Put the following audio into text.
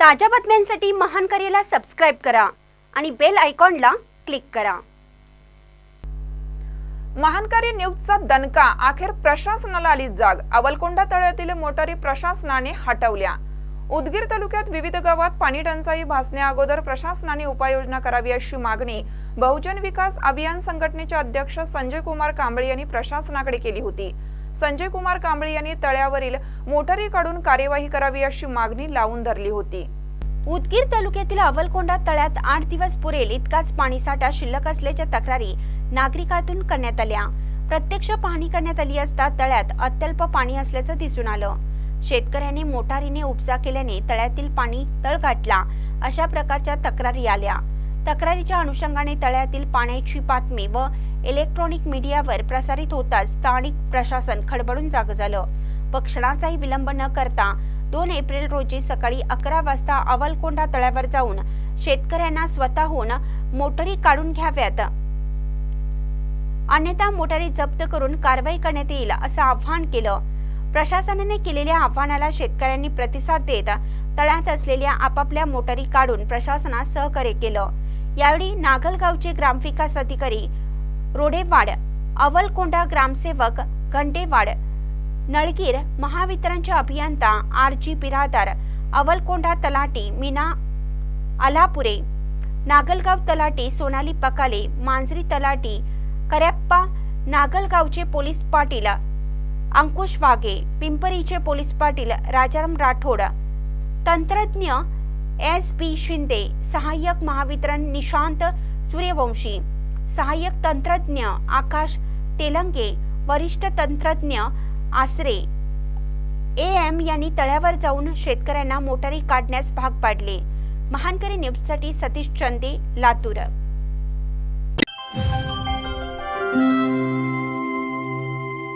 ताज्या बातम्यांसाठी महान करेला सबस्क्राईब करा आणि बेल आयकॉनला क्लिक करा. महानकारी न्यूजचा दणका अखेर प्रशासनाला आली जाग. अवलकोंडा तळ्यातील मोटारी प्रशासनाने हटवल्या. उदगीर तालुक्यात विविध गावात पाणी टंचाई भासण्या अगोदर प्रशासनाने उपाययोजना करावी अशी मागणी बहुजन विकास अभियान संघटनेचे अध्यक्ष संजय कुमार कांबळे यांनी प्रशासनाकडे केली होती. संजय कुमार कांबळे यांनी तळ्यावरील मोटारी काढून कार्यवाही करावी अशी मागणी लावून धरली होती. उदगीर तालुक्यातील अवलकोंडा तळ्यात आठ दिवस पुरेल इतकाच पाणीसाठा शिल्लक असल्याच्या तक्रारी नागरिकातून करण्यात आल्या. प्रत्यक्ष पाहणी करण्यात आली असता तळ्यात अत्यल्प पाणी असल्याचं दिसून आलं. शेतकऱ्यांनी मोटारीने उपसा केल्याने तळ्यातील पाणी तळ गाठला अशा प्रकारच्या तक्रारी आल्या. तक्रारीच्या अनुषंगाने तळ्यातील पाण्याची बातमी व इलेक्ट्रॉनिक मीडियावर प्रसारित होताच स्थानिक प्रशासन खडबडून जाग झालं. व क्षणाचाही विलंब न करता दोन एप्रिल रोजी सकाळी अकरा वाजता अवलकोंडा तळ्यावर जाऊन शेतकऱ्यांना स्वतःहून मोटरी काढून घ्याव्यात. अन्यथा मोटारी जप्त करून कारवाई करण्यात येईल असं आव्हान केलं. प्रशासनाने केलेल्या आव्हानाला शेतकऱ्यांनी प्रतिसाद देत तळ्यात असलेल्या आपापल्या मोटारी काढून प्रशासनास सहकार्य केलं. यावेळी नागलगावचे ग्रामविकास अधिकारी रोडेवाड अवलकोंडा ग्रामसेवक घंटेवाड नळगीर महावितरणचे अभियंता आर जी बिरादार अवलकोंडा तलाटी मीना आलापुरे नागलगाव तलाटी सोनाली पकाले मांजरी तलाटी करप्पा नागलगावचे पोलीस पाटील अंकुश वाघे पिंपरीचे पोलीस पाटील राजाराम राठोड तंत्रज्ञ एस बी शिंदे सहाय्यक महावितरण निशांत सूर्यवंशी सहाय्यक तंत्रज्ञ आकाश तेलंगे वरिष्ठ तंत्रज्ञ आसरे. ए एम यांनी तळ्यावर जाऊन शेतकऱ्यांना मोटारी काढण्यास भाग पाडले. महानकरी न्यूजसाठी सतीश चंदे लातूर.